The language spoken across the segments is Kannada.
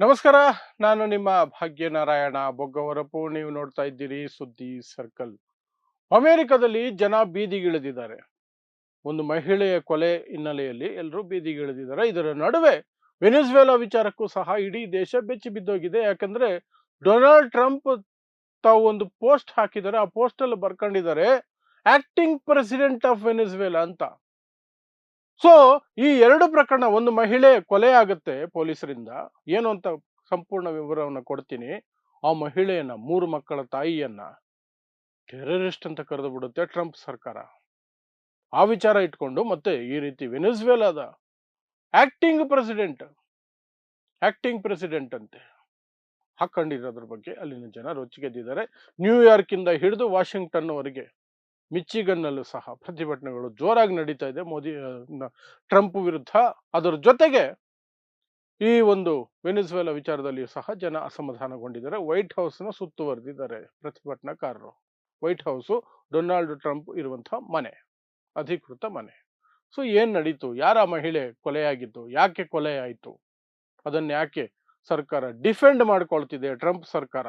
ನಮಸ್ಕಾರ, ನಾನು ನಿಮ್ಮ ಭಾಗ್ಯನಾರಾಯಣ ಬೊಗ್ಗವರಪು. ನೀವು ನೋಡ್ತಾ ಇದ್ದೀರಿ ಸುದ್ದಿ ಸರ್ಕಲ್. ಅಮೆರಿಕದಲ್ಲಿ ಜನ ಬೀದಿಗಿಳಿದಿದ್ದಾರೆ. ಒಂದು ಮಹಿಳೆಯ ಕೊಲೆ ಹಿನ್ನೆಲೆಯಲ್ಲಿ ಎಲ್ಲರೂ ಬೀದಿಗಿಳಿದಿದ್ದಾರೆ. ಇದರ ನಡುವೆ ವೆನೆಜುವೆಲಾ ವಿಚಾರಕ್ಕೂ ಸಹ ಇಡೀ ದೇಶ ಬೆಚ್ಚಿ ಬಿದ್ದೋಗಿದೆ. ಯಾಕಂದ್ರೆ ಡೊನಾಲ್ಡ್ ಟ್ರಂಪ್ ತಾವು ಒಂದು ಪೋಸ್ಟ್ ಹಾಕಿದ್ದಾರೆ. ಆ ಪೋಸ್ಟ್ ಅಲ್ಲಿ ಬರ್ಕೊಂಡಿದ್ದಾರೆ, ಆಕ್ಟಿಂಗ್ ಪ್ರೆಸಿಡೆಂಟ್ ಆಫ್ ವೆನೆಜುವೆಲಾ ಅಂತ. ಸೊ ಈ ಎರಡು ಪ್ರಕರಣ ಒಂದು ಮಹಿಳೆ ಕೊಲೆ ಆಗುತ್ತೆ ಪೊಲೀಸರಿಂದ. ಏನು ಅಂತ ಸಂಪೂರ್ಣ ವಿವರವನ್ನು ಕೊಡ್ತೀನಿ. ಆ ಮಹಿಳೆಯನ್ನ, ಮೂರು ಮಕ್ಕಳ ತಾಯಿಯನ್ನ ಟೆರರಿಸ್ಟ್ ಅಂತ ಕರೆದು ಬಿಡುತ್ತೆ ಟ್ರಂಪ್ ಸರ್ಕಾರ. ಆ ವಿಚಾರ ಇಟ್ಕೊಂಡು ಮತ್ತೆ ಈ ರೀತಿ ವೆನೆಜುವೆಲಾದ ಆಕ್ಟಿಂಗ್ ಪ್ರೆಸಿಡೆಂಟ್ ಆಕ್ಟಿಂಗ್ ಪ್ರೆಸಿಡೆಂಟ್ ಅಂತೆ ಹಾಕೊಂಡಿರೋದ್ರ ಬಗ್ಗೆ ಅಲ್ಲಿನ ಜನ ರೊಚ್ಚಿಗೆದ್ದಿದ್ದಾರೆ ನ್ಯೂಯಾರ್ಕ್ ಇಂದ ಹಿಡಿದು ವಾಷಿಂಗ್ಟನ್ ವರೆಗೆ ಮಿಚಿಗನ್ ನಲ್ಲೂ ಸಹ ಪ್ರತಿಭಟನೆಗಳು ಜೋರಾಗಿ ನಡೀತಾ ಇದೆ. ಮೋದಿ ಟ್ರಂಪ್ ವಿರುದ್ಧ. ಅದರ ಜೊತೆಗೆ ಈ ಒಂದು ವೆನಿಸ್ವೆಲ ವಿಚಾರದಲ್ಲಿ ಸಹ ಜನ ಅಸಮಾಧಾನಗೊಂಡಿದ್ದಾರೆ. ವೈಟ್ ಹೌಸ್ನ ಸುತ್ತುವರೆದಿದ್ದಾರೆ ಪ್ರತಿಭಟನಾಕಾರರು. ವೈಟ್ ಹೌಸು ಡೊನಾಲ್ಡ್ ಟ್ರಂಪ್ ಇರುವಂತಹ ಮನೆ, ಅಧಿಕೃತ ಮನೆ. ಸೊ, ಏನು ನಡೀತು? ಯಾರ ಮಹಿಳೆ ಕೊಲೆಯಾಗಿದ್ದು? ಯಾಕೆ ಕೊಲೆ ಆಯಿತು? ಅದನ್ನ ಯಾಕೆ ಸರ್ಕಾರ ಡಿಫೆಂಡ್ ಮಾಡ್ಕೊಳ್ತಿದೆ? ಟ್ರಂಪ್ ಸರ್ಕಾರ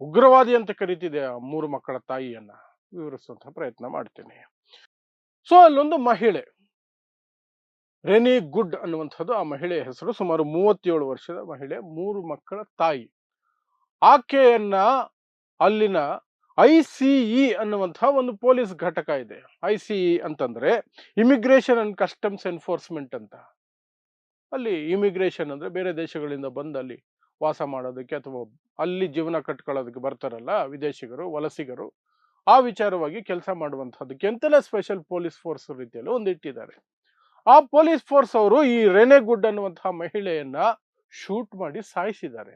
ಉಗ್ರವಾದಿ ಅಂತ ಕರೀತಿದೆ ಆ ಮೂರು ಮಕ್ಕಳ ತಾಯಿಯನ್ನ. ವಿವರಿಸುವಂತಹ ಪ್ರಯತ್ನ ಮಾಡ್ತೇನೆ. ಸೊ, ಅಲ್ಲೊಂದು ಮಹಿಳೆ. ರೆನಿ ಗುಡ್ ಅನ್ನುವಂಥದ್ದು ಆ ಮಹಿಳೆಯ ಹೆಸರು. ಸುಮಾರು ಮೂವತ್ತೇಳು ವರ್ಷದ ಮಹಿಳೆ, ಮೂರು ಮಕ್ಕಳ ತಾಯಿ. ಆಕೆಯನ್ನ ಅಲ್ಲಿನ ಐ ಸಿಇ ಅನ್ನುವಂತಹ ಒಂದು ಪೊಲೀಸ್ ಘಟಕ ಇದೆ. ಐ ಸಿಇ ಅಂತಂದ್ರೆ ಇಮಿಗ್ರೇಷನ್ ಅಂಡ್ ಕಸ್ಟಮ್ಸ್ ಎನ್ಫೋರ್ಸ್ಮೆಂಟ್ ಅಂತ. ಅಲ್ಲಿ ಇಮಿಗ್ರೇಷನ್ ಅಂದ್ರೆ ಬೇರೆ ದೇಶಗಳಿಂದ ಬಂದು ಅಲ್ಲಿ ವಾಸ ಮಾಡೋದಕ್ಕೆ ಅಥವಾ ಅಲ್ಲಿ ಜೀವನ ಕಟ್ಕೊಳ್ಳೋದಕ್ಕೆ ಬರ್ತಾರಲ್ಲ ವಿದೇಶಿಗರು, ವಲಸಿಗರು. ಆ ವಿಚಾರವಾಗಿ ಕೆಲಸ ಮಾಡುವಂತಹದ್ದಕ್ಕೆ ಕೆಂತಲ ಸ್ಪೆಷಲ್ ಪೊಲೀಸ್ ಫೋರ್ಸ್ ರೀತಿಯಲ್ಲಿ ಒಂದು ಇಟ್ಟಿದ್ದಾರೆ. ಆ ಪೊಲೀಸ್ ಫೋರ್ಸ್ ಅವರು ಈ ರೆನೆ ಗುಡ್ ಅನ್ನುವಂತಹ ಮಹಿಳೆಯನ್ನ ಶೂಟ್ ಮಾಡಿ ಸಾಯಿಸಿದ್ದಾರೆ.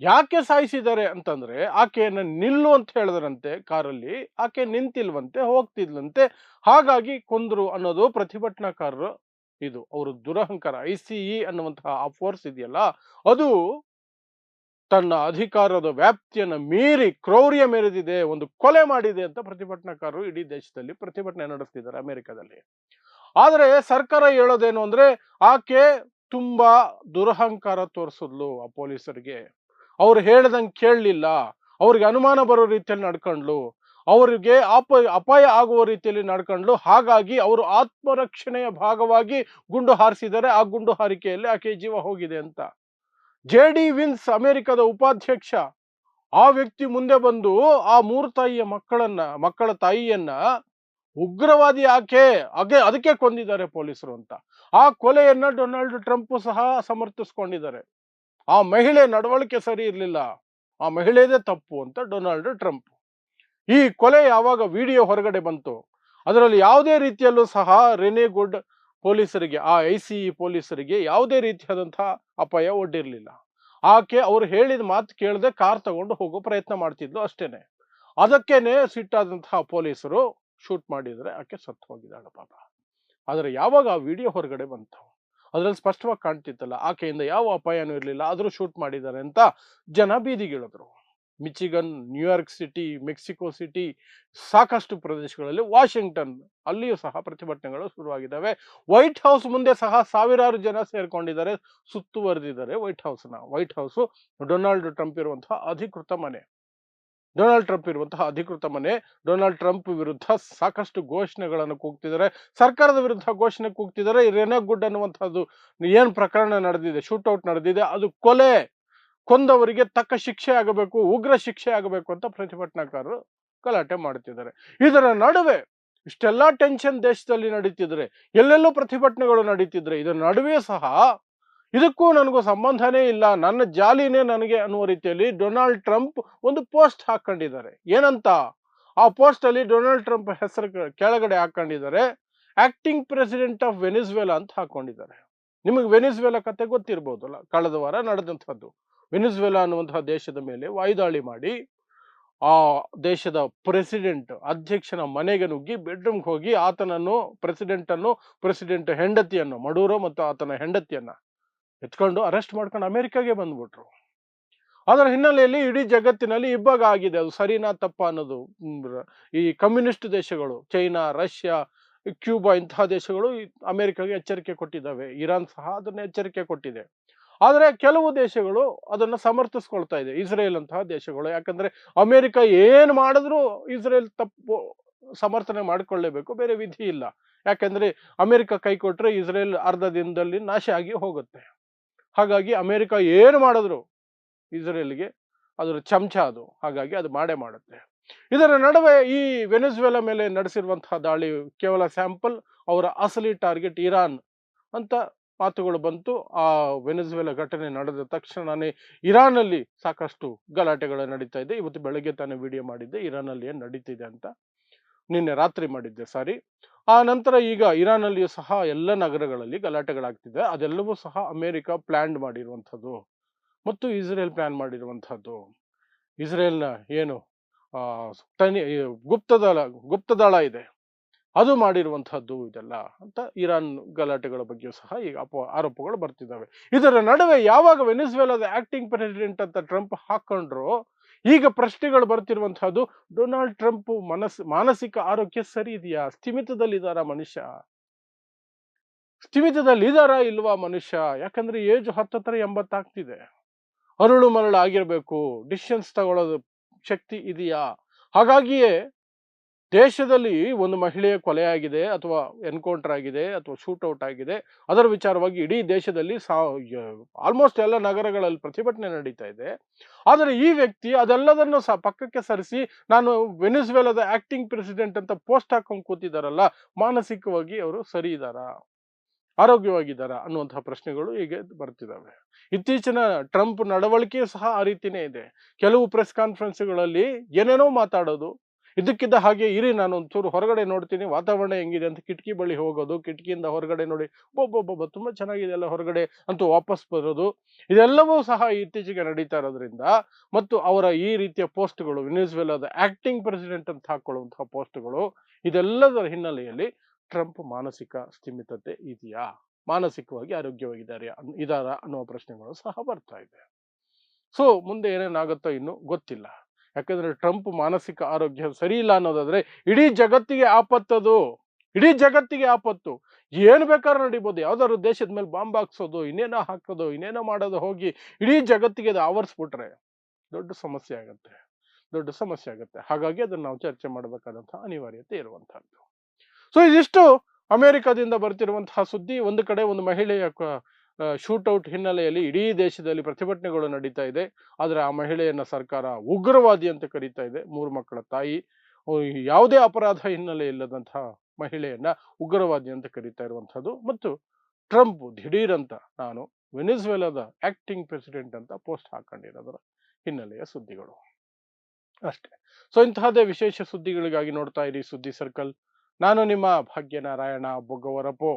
ಯಾಕೆ ಸಾಯಿಸಿದ್ದಾರೆ ಅಂತಂದ್ರೆ ಆಕೆಯನ್ನ ನಿಲ್ಲು ಅಂತ ಹೇಳಿದ್ರಂತೆ ಕಾರಲ್ಲಿ, ಆಕೆ ನಿಂತಿಲ್ವಂತೆ, ಹೋಗ್ತಿದ್ಲಂತೆ. ಹಾಗಾಗಿ ಕೊಂದ್ರು ಅನ್ನೋದು ಪ್ರತಿಭಟನಾಕಾರರು ಇದು, ಅವರು ದುರಹಂಕಾರ, ಐ ಸಿ ಇ ಅನ್ನುವಂತಹ ಆ ಫೋರ್ಸ್ ಇದೆಯಲ್ಲ, ಅದು ತನ್ನ ಅಧಿಕಾರದ ವ್ಯಾಪ್ತಿಯನ್ನು ಮೀರಿ ಕ್ರೌರ್ಯ ಮೆರೆದಿದೆ, ಒಂದು ಕೊಲೆ ಮಾಡಿದೆ ಅಂತ ಪ್ರತಿಭಟನಾಕಾರರು ಇಡೀ ದೇಶದಲ್ಲಿ ಪ್ರತಿಭಟನೆ ನಡೆಸ್ತಿದ್ದಾರೆ ಅಮೆರಿಕದಲ್ಲಿ. ಆದರೆ ಸರ್ಕಾರ ಹೇಳೋದೇನು ಅಂದ್ರೆ, ಆಕೆ ತುಂಬಾ ದುರಹಂಕಾರ ತೋರಿಸಿದ್ಲು ಆ ಪೊಲೀಸರಿಗೆ. ಅವ್ರು ಹೇಳ್ದಂಗೆ ಕೇಳಲಿಲ್ಲ. ಅವ್ರಿಗೆ ಅನುಮಾನ ಬರೋ ರೀತಿಯಲ್ಲಿ ನಡ್ಕೊಂಡ್ಲು ಅವರಿಗೆ ಅಪ, ಅಪಾಯ ಆಗುವ ರೀತಿಯಲ್ಲಿ ನಡ್ಕೊಂಡ್ಲು ಹಾಗಾಗಿ ಅವರು ಆತ್ಮರಕ್ಷಣೆಯ ಭಾಗವಾಗಿ ಗುಂಡು ಹಾರಿಸಿದರೆ ಆ ಗುಂಡು ಹಾರಿಕೆಯಲ್ಲಿ ಆಕೆ ಜೀವ ಹೋಗಿದೆ ಅಂತ. ಜೆ ಡಿ ವಿನ್ಸ್ ಅಮೆರಿಕದ ಉಪಾಧ್ಯಕ್ಷ. ಆ ವ್ಯಕ್ತಿ ಮುಂದೆ ಬಂದು ಆ ಮೂರು ತಾಯಿಯ ಮಕ್ಕಳನ್ನ, ಮಕ್ಕಳ ತಾಯಿಯನ್ನ ಉಗ್ರವಾದಿ ಆಕೆ ಅಗೆ, ಅದಕ್ಕೆ ಕೊಂದಿದ್ದಾರೆ ಪೊಲೀಸರು ಅಂತ. ಆ ಕೊಲೆಯನ್ನ ಡೊನಾಲ್ಡ್ ಟ್ರಂಪ್ ಸಹ ಸಮರ್ಥಿಸ್ಕೊಂಡಿದ್ದಾರೆ. ಆ ಮಹಿಳೆ ನಡವಳಿಕೆ ಸರಿ ಇರಲಿಲ್ಲ. ಆ ಮಹಿಳೆದೇ ತಪ್ಪು ಅಂತ ಡೊನಾಲ್ಡ್ ಟ್ರಂಪ್. ಈ ಕೊಲೆ ಯಾವಾಗ ವಿಡಿಯೋ ಹೊರಗಡೆ ಬಂತು, ಅದರಲ್ಲಿ ಯಾವುದೇ ರೀತಿಯಲ್ಲೂ ಸಹ ರೆನೆ ಗುಡ್ ಪೊಲೀಸರಿಗೆ, ಆ ಐ ಸಿ ಇ ಪೊಲೀಸರಿಗೆ ಯಾವುದೇ ರೀತಿಯಾದಂಥ ಅಪಾಯ ಒಡ್ಡಿರಲಿಲ್ಲ. ಆಕೆ ಅವರು ಹೇಳಿದ ಮಾತು ಕೇಳದೆ ಕಾರ್ ತಗೊಂಡು ಹೋಗೋ ಪ್ರಯತ್ನ ಮಾಡ್ತಿದ್ಲು ಅಷ್ಟೇನೆ. ಅದಕ್ಕೇನೆ ಸಿಟ್ಟಾದಂತಹ ಪೊಲೀಸರು ಶೂಟ್ ಮಾಡಿದರೆ ಆಕೆ ಸತ್ತು ಹೋಗಿದ್ದಾಳೆ ಪಾಪ. ಆದರೆ ಯಾವಾಗ ಆ ವಿಡಿಯೋ ಹೊರಗಡೆ ಬಂತು? ಅದರಲ್ಲಿ ಸ್ಪಷ್ಟವಾಗಿ ಕಾಣ್ತಿತ್ತಲ್ಲ, ಆಕೆಯಿಂದ ಯಾವ ಅಪಾಯನೂ ಇರಲಿಲ್ಲ, ಆದರೂ ಶೂಟ್ ಮಾಡಿದ್ದಾರೆ ಅಂತ ಜನ ಬೀದಿಗಿಳಿದ್ರು. Michigan, New York city, Mexico city ಸಾಕಷ್ಟು ಪ್ರದೇಶಗಳಲ್ಲಿ ವಾಷಿಂಗ್ಟನ್ ಅಲ್ಲಿಯೂ ಸಹ ಪ್ರತಿಭಟನೆಗಳು ಶುರುವಾಗಿದ್ದಾವೆ. ವೈಟ್ ಹೌಸ್ ಮುಂದೆ ಸಹ ಸಾವಿರಾರು ಜನ ಸೇರ್ಕೊಂಡಿದ್ದಾರೆ, ಸುತ್ತುವರೆದಿದ್ದಾರೆ ವೈಟ್ ಹೌಸ್ನ. ವೈಟ್ ಹೌಸ್ ಡೊನಾಲ್ಡ್ ಟ್ರಂಪ್ ಇರುವಂತಹ ಅಧಿಕೃತ ಮನೆ. ಡೊನಾಲ್ಡ್ ಟ್ರಂಪ್ ಇರುವಂತಹ ಅಧಿಕೃತ ಮನೆ. ಡೊನಾಲ್ಡ್ ಟ್ರಂಪ್ ವಿರುದ್ಧ ಸಾಕಷ್ಟು ಘೋಷಣೆಗಳನ್ನು ಕೂಗ್ತಿದ್ದಾರೆ. ಸರ್ಕಾರದ ವಿರುದ್ಧ ಘೋಷಣೆ ಕೂಗ್ತಿದ್ದಾರೆ. ಈ ಗುಡ್ ಅನ್ನುವಂಥದ್ದು ಏನು ಪ್ರಕರಣ ನಡೆದಿದೆ, ಶೂಟೌಟ್ ನಡೆದಿದೆ, ಅದು ಕೊಲೆ. ಕೊಂದವರಿಗೆ ತಕ್ಕ ಶಿಕ್ಷೆ ಆಗಬೇಕು, ಉಗ್ರ ಶಿಕ್ಷೆ ಆಗಬೇಕು ಅಂತ ಪ್ರತಿಭಟನಾಕಾರರು ಗಲಾಟೆ ಮಾಡುತ್ತಿದ್ದಾರೆ. ಇದರ ನಡುವೆ ಇಷ್ಟೆಲ್ಲಾ ಟೆನ್ಷನ್ ದೇಶದಲ್ಲಿ ನಡೀತಿದ್ರೆ, ಎಲ್ಲೆಲ್ಲೂ ಪ್ರತಿಭಟನೆಗಳು ನಡೀತಿದ್ರೆ, ಇದರ ನಡುವೆ ಸಹ ಇದಕ್ಕೂ ನನಗೂ ಸಂಬಂಧನೇ ಇಲ್ಲ. ನನ್ನ ಜಾಲಿನೇ ನನಗೆ ಅನ್ನುವ ರೀತಿಯಲ್ಲಿ ಡೊನಾಲ್ಡ್ ಟ್ರಂಪ್ ಒಂದು ಪೋಸ್ಟ್ ಹಾಕೊಂಡಿದ್ದಾರೆ ಏನಂತ? ಆ ಪೋಸ್ಟ್ ಅಲ್ಲಿ ಡೊನಾಲ್ಡ್ ಟ್ರಂಪ್ ಹೆಸರು ಕೆಳಗಡೆ ಹಾಕೊಂಡಿದ್ದಾರೆ ಆಕ್ಟಿಂಗ್ ಪ್ರೆಸಿಡೆಂಟ್ ಆಫ್ ವೆನಿಸ್ವೆಲಾ ಅಂತ ಹಾಕೊಂಡಿದ್ದಾರೆ ನಿಮಗೆ ವೆನಿಸ್ವೆಲಾ ಕತೆ ಗೊತ್ತಿರ್ಬೋದಲ್ಲ? ಕಳೆದ ವಾರ ನಡೆದಂಥದ್ದು. ವೆನಿಸ್ವೇಲಾ ಅನ್ನುವಂತಹ ದೇಶದ ಮೇಲೆ ವಾಯುದಾಳಿ ಮಾಡಿ ಆ ದೇಶದ ಪ್ರೆಸಿಡೆಂಟ್ ಅಧ್ಯಕ್ಷನ ಮನೆಗೆ ನುಗ್ಗಿ ಬೆಡ್ರೂಮ್ಗೆ ಹೋಗಿ ಆತನನ್ನು ಪ್ರೆಸಿಡೆಂಟ್ ಅನ್ನು, ಪ್ರೆಸಿಡೆಂಟ್ ಹೆಂಡತಿಯನ್ನು, ಮಡೂರೋ ಮತ್ತು ಆತನ ಹೆಂಡತಿಯನ್ನ ಎತ್ಕೊಂಡು ಅರೆಸ್ಟ್ ಮಾಡ್ಕೊಂಡು ಅಮೆರಿಕಾಗೆ ಬಂದ್ಬಿಟ್ರು. ಅದರ ಹಿನ್ನೆಲೆಯಲ್ಲಿ ಇಡೀ ಜಗತ್ತಿನಲ್ಲಿ ಇಬ್ಬಾಗ ಆಗಿದೆ. ಅದು ಸರಿನಾ ತಪ್ಪ ಅನ್ನೋದು ಈ ಕಮ್ಯುನಿಸ್ಟ್ ದೇಶಗಳು, ಚೈನಾ, ರಷ್ಯಾ, ಕ್ಯೂಬಾ ಇಂತಹ ದೇಶಗಳು ಅಮೆರಿಕಾಗೆ ಎಚ್ಚರಿಕೆ ಕೊಟ್ಟಿದ್ದಾವೆ. ಇರಾನ್ ಸಹ ಅದನ್ನ ಎಚ್ಚರಿಕೆ ಕೊಟ್ಟಿದೆ. ಆದರೆ ಕೆಲವು ದೇಶಗಳು ಅದನ್ನು ಸಮರ್ಥಿಸ್ಕೊಳ್ತಾ ಇದೆ ಇಸ್ರೇಲ್ ಅಂತಹ ದೇಶಗಳು. ಯಾಕಂದ್ರೆ ಅಮೆರಿಕ ಏನು ಮಾಡಿದ್ರೂ ಇಸ್ರೇಲ್ ತಪ್ಪು ಸಮರ್ಥನೆ ಮಾಡಿಕೊಳ್ಳೇಬೇಕು, ಬೇರೆ ವಿಧಿ ಇಲ್ಲ. ಯಾಕಂದ್ರೆ ಅಮೇರಿಕ ಕೈ ಕೊಟ್ಟರೆ ಇಸ್ರೇಲ್ ಅರ್ಧ ದಿನದಲ್ಲಿ ನಾಶ ಆಗಿ ಹೋಗುತ್ತೆ. ಹಾಗಾಗಿ ಅಮೇರಿಕ ಏನು ಮಾಡಿದ್ರು ಇಸ್ರೇಲ್ಗೆ ಅದರ ಚಮಚ ಅದು. ಹಾಗಾಗಿ ಅದು ಮಾಡೇ ಮಾಡುತ್ತೆ. ಇದರ ನಡುವೆ ಈ ವೆನೆಜುವೆಲಾ ಮೇಲೆ ನಡೆಸಿರುವಂತಹ ದಾಳಿ ಕೇವಲ ಸ್ಯಾಂಪಲ್, ಅವರ ಅಸಲಿ ಟಾರ್ಗೆಟ್ ಇರಾನ್ ಅಂತ ಮಾತುಗಳು ಬಂತು. ಆ ವೆನೆಜುವೆಲಾ ಘಟನೆ ನಡೆದ ತಕ್ಷಣನೇ ಇರಾನಲ್ಲಿ ಸಾಕಷ್ಟು ಗಲಾಟೆಗಳು ನಡೀತಾ ಇದೆ. ಇವತ್ತು ಬೆಳಗ್ಗೆ ತಾನೇ ವಿಡಿಯೋ ಮಾಡಿದ್ದೆ. ಇರಾನಲ್ಲಿ ಏನು ನಡೀತಿದೆ ಅಂತ ನಿನ್ನೆ ರಾತ್ರಿ ಮಾಡಿದ್ದೆ ಸಾರಿ. ಆ ನಂತರ ಈಗ ಇರಾನಲ್ಲಿಯೂ ಸಹ ಎಲ್ಲ ನಗರಗಳಲ್ಲಿ ಗಲಾಟೆಗಳಾಗ್ತಿದೆ. ಅದೆಲ್ಲವೂ ಸಹ ಅಮೆರಿಕ ಪ್ಲಾನ್ ಮಾಡಿರುವಂಥದ್ದು ಮತ್ತು ಇಸ್ರೇಲ್ ಪ್ಲಾನ್ ಮಾಡಿರುವಂಥದ್ದು. ಇಸ್ರೇಲ್ನ ಏನು ತನಿ ಗುಪ್ತದಳ ಗುಪ್ತದಳ ಇದೆ. ಅದು ಮಾಡಿರುವಂತಹದ್ದು ಇದೆಲ್ಲ ಅಂತ ಇರಾನ್ ಗಲಾಟೆಗಳ ಬಗ್ಗೆಯೂ ಸಹ ಈಗ ಅಪ, ಆರೋಪಗಳು ಬರ್ತಿದ್ದಾವೆ. ಇದರ ನಡುವೆ ಯಾವಾಗ ವೆನಿಸ್ವೆಲಾದ ಆಕ್ಟಿಂಗ್ ಪ್ರೆಸಿಡೆಂಟ್ ಅಂತ ಟ್ರಂಪ್ ಹಾಕೊಂಡ್ರು, ಈಗ ಪ್ರಶ್ನೆಗಳು ಬರ್ತಿರುವಂತಹದ್ದು ಡೊನಾಲ್ಡ್ ಟ್ರಂಪ್ ಮನಸ್, ಮಾನಸಿಕ ಆರೋಗ್ಯ ಸರಿ ಇದೆಯಾ? ಸ್ಥಿಮಿತದಲ್ಲಿದ್ದಾರಾ ಮನುಷ್ಯ? ಸ್ಥಿಮಿತದಲ್ಲಿದ್ದಾರಾ ಇಲ್ವಾ ಮನುಷ್ಯ? ಯಾಕಂದ್ರೆ ಏಜ್ ಹತ್ತತ್ರ ಎಂಬತ್ತಾಗ್ತಿದೆ. ಅರುಳು ಮರಳು ಆಗಿರಬೇಕು ಡಿಸಿಷನ್ಸ್ ತಗೊಳ್ಳೋದು ಶಕ್ತಿ ಇದೆಯಾ? ಹಾಗಾಗಿಯೇ ದೇಶದಲ್ಲಿ ಒಂದು ಮಹಿಳೆಯ ಕೊಲೆ ಆಗಿದೆ ಅಥವಾ ಎನ್ಕೌಂಟರ್ ಆಗಿದೆ ಅಥವಾ ಶೂಟೌಟ್ ಆಗಿದೆ, ಅದರ ವಿಚಾರವಾಗಿ ಇಡೀ ದೇಶದಲ್ಲಿ ಸಾ ಆಲ್ಮೋಸ್ಟ್ ಎಲ್ಲ ನಗರಗಳಲ್ಲಿ ಪ್ರತಿಭಟನೆ ನಡೀತಾ ಇದೆ. ಆದರೆ ಈ ವ್ಯಕ್ತಿ ಅದೆಲ್ಲದನ್ನು ಸಹ ಪಕ್ಕಕ್ಕೆ ಸರಿಸಿ ನಾನು ವೆನಿಸ್ವೆಲಾದ ಆಕ್ಟಿಂಗ್ ಪ್ರೆಸಿಡೆಂಟ್ ಅಂತ ಪೋಸ್ಟ್ ಹಾಕೊಂಡು ಕೂತಿದಾರಲ್ಲ, ಮಾನಸಿಕವಾಗಿ ಅವರು ಸರಿ ಇದ್ದಾರಾ ಆರೋಗ್ಯವಾಗಿದ್ದಾರಾ ಅನ್ನುವಂತಹ ಪ್ರಶ್ನೆಗಳು ಈಗ ಬರ್ತಿದ್ದಾವೆ ಇತ್ತೀಚಿನ ಟ್ರಂಪ್ ನಡವಳಿಕೆ ಸಹ ಆ ರೀತಿನೇ ಇದೆ. ಕೆಲವು ಪ್ರೆಸ್ ಕಾನ್ಫರೆನ್ಸ್ಗಳಲ್ಲಿ ಏನೇನೋ ಮಾತಾಡೋದು ಇದಕ್ಕಿದ್ದ ಹಾಗೆ ಇರಿ, ನಾನು ಒಂಚೂರು ಹೊರಗಡೆ ನೋಡ್ತೀನಿ, ವಾತಾವರಣ ಹೆಂಗಿದೆ ಅಂತ ಕಿಟಕಿ ಬಳಿ ಹೋಗೋದು, ಕಿಟಕಿಯಿಂದ ಹೊರಗಡೆ ನೋಡಿ, ಒಬ್ಬೊಬ್ಬೊಬ್ಬ ತುಂಬಾ ಚೆನ್ನಾಗಿದೆ ಎಲ್ಲ ಹೊರಗಡೆ ಅಂತೂ ವಾಪಸ್ ಬರೋದು. ಇದೆಲ್ಲವೂ ಸಹ ಇತ್ತೀಚೆಗೆ ನಡೀತಾ ಇರೋದ್ರಿಂದ ಮತ್ತು ಅವರ ಈ ರೀತಿಯ ಪೋಸ್ಟ್ಗಳು ವೆನಿಸ್ವೆಲಾದ ಆಕ್ಟಿಂಗ್ ಪ್ರೆಸಿಡೆಂಟ್ ಅಂತ ಹಾಕೊಳ್ಳುವಂತಹ ಪೋಸ್ಟ್ಗಳು, ಇದೆಲ್ಲದರ ಹಿನ್ನೆಲೆಯಲ್ಲಿ ಟ್ರಂಪ್ ಮಾನಸಿಕ ಸ್ಥಿಮಿತತೆ ಇದೆಯಾ? ಮಾನಸಿಕವಾಗಿ ಆರೋಗ್ಯವಾಗಿದ್ದಾರೆ ಇದಾರಾ ಅನ್ನುವ ಪ್ರಶ್ನೆಗಳು ಸಹ ಬರ್ತಾ ಇದೆ. ಸೊ, ಮುಂದೆ ಏನೇನಾಗುತ್ತೋ ಇನ್ನು ಗೊತ್ತಿಲ್ಲ. ಯಾಕಂದ್ರೆ ಟ್ರಂಪ್ ಮಾನಸಿಕ ಆರೋಗ್ಯ ಸರಿ ಇಲ್ಲ ಅನ್ನೋದಾದ್ರೆ ಇಡೀ ಜಗತ್ತಿಗೆ ಆಪತ್ತದು. ಇಡೀ ಜಗತ್ತಿಗೆ ಆಪತ್ತು. ಏನು ಬೇಕಾದ್ರೂ ನಡಿಬೋದು. ಯಾವ್ದಾದ್ರು ದೇಶದ ಮೇಲೆ ಬಾಂಬ್ ಹಾಕ್ಸೋದು, ಇನ್ನೇನೋ ಹಾಕೋದು, ಇನ್ನೇನೋ ಮಾಡೋದು ಹೋಗಿ ಇಡೀ ಜಗತ್ತಿಗೆ ಅದು ಆವರಿಸ್ಬಿಟ್ರೆ ದೊಡ್ಡ ಸಮಸ್ಯೆ ಆಗುತ್ತೆ. ದೊಡ್ಡ ಸಮಸ್ಯೆ ಆಗುತ್ತೆ. ಹಾಗಾಗಿ ಅದನ್ನು ನಾವು ಚರ್ಚೆ ಮಾಡಬೇಕಾದಂತಹ ಅನಿವಾರ್ಯತೆ ಇರುವಂತಹದ್ದು ಸೊ ಇದಿಷ್ಟು ಅಮೆರಿಕದಿಂದ ಬರ್ತಿರುವಂತಹ ಸುದ್ದಿ. ಒಂದು ಕಡೆ ಒಂದು ಮಹಿಳೆಯ ಶೂಟೌಟ್ ಹಿನ್ನೆಲೆಯಲ್ಲಿ ಇಡೀ ದೇಶದಲ್ಲಿ ಪ್ರತಿಭಟನೆಗಳು ನಡೀತಾ ಇದೆ. ಆದರೆ ಆ ಮಹಿಳೆಯನ್ನು ಸರ್ಕಾರ ಉಗ್ರವಾದಿ ಅಂತ ಕರೀತಾ ಇದೆ. ಮೂರು ಮಕ್ಕಳ ತಾಯಿ ಯಾವುದೇ ಅಪರಾಧ ಹಿನ್ನೆಲೆ ಇಲ್ಲದಂತಹ ಮಹಿಳೆಯನ್ನ ಉಗ್ರವಾದಿ ಅಂತ ಕರೀತಾ ಇರುವಂಥದ್ದು. ಮತ್ತು ಟ್ರಂಪ್ ದಿಢೀರಂತ ನಾನು ವೆನಿಸ್ವೆಲಾದ ಆಕ್ಟಿಂಗ್ ಪ್ರೆಸಿಡೆಂಟ್ ಅಂತ ಪೋಸ್ಟ್ ಹಾಕೊಂಡಿರೋದರ ಹಿನ್ನೆಲೆಯ ಸುದ್ದಿಗಳು. ಅಷ್ಟೇ. ಸೊ ಇಂತಹದೇ ವಿಶೇಷ ಸುದ್ದಿಗಳಿಗಾಗಿ ನೋಡ್ತಾ ಇರಿ ಸುದ್ದಿ ಸರ್ಕಲ್ ನಾನು ನಿಮ್ಮ ಭಾಗ್ಯನಾರಾಯಣ ಬೊಗ್ಗವರಪೋ.